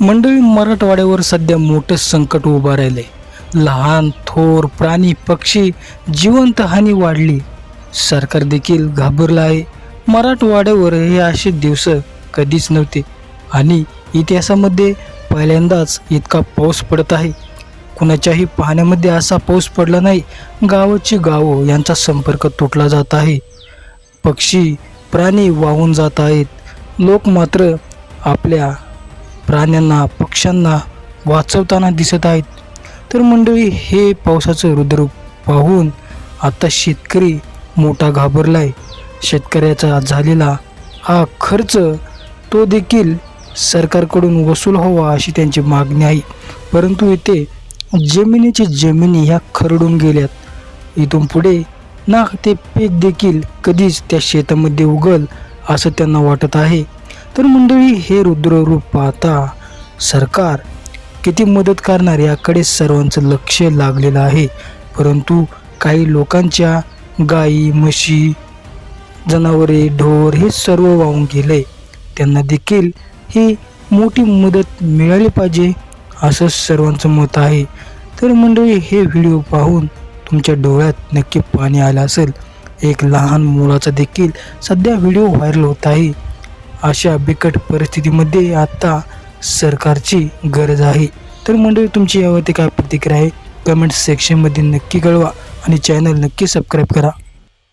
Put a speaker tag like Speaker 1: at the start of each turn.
Speaker 1: मंडळी मराठवाड्यावर सध्या मोठं संकट उभं राहिले लहान थोर प्राणी पक्षी जिवंत हानी वाढली. सरकार देखील घाबरलं आहे. मराठवाड्यावर हे असे दिवस कधीच नव्हते. आणि इतिहासामध्ये पहिल्यांदाच इतका पाऊस पडत आहे. कुणाच्याही पाहण्यामध्ये असा पाऊस पडला नाही. गावाची गावं यांचा संपर्क तुटला जात आहे. पक्षी प्राणी वाहून जात आहेत. लोक मात्र आपल्या प्राण्यांना पक्ष्यांना वाचवताना दिसत आहेत. तर मंडळी हे पावसाचं रुद्ररूप पाहून आता शेतकरी मोठा घाबरला आहे शेतकऱ्याचा झालेला हा खर्च तो देखील सरकारकडून वसूल व्हावा अशी त्यांची मागणी आहे. परंतु इथे जमिनीची जमिनी ह्या खरडून गेल्यात. इथून पुढे ना ते पीक देखील कधीच त्या शेतामध्ये उगल असं त्यांना वाटत आहे. तर मंडळी हे रुद्ररूप पाहता सरकार किती मदत करणार याकडे सर्वांचं लक्ष लागलेलं आहे. परंतु काही लोकांच्या गाई म्हशी जनावरे ढोर हे सर्व वाहून गेले. त्यांना देखील ही मोठी मदत मिळाली पाहिजे असं सर्वांचं मत आहे. तर मंडळी हे व्हिडिओ पाहून तुमच्या डोळ्यात नक्की पाणी आलं असेल. एक लहान मुलाचा देखील सध्या व्हिडिओ व्हायरल होत आहे. अशा बिकट परिस्थितीमध्ये आत्ता सरकारची गरज आहे. तर मंडळी तुमची यावरती काय प्रतिक्रिया आहे? कमेंट सेक्शनमध्ये नक्की कळवा आणि चॅनल नक्की सबस्क्राईब करा.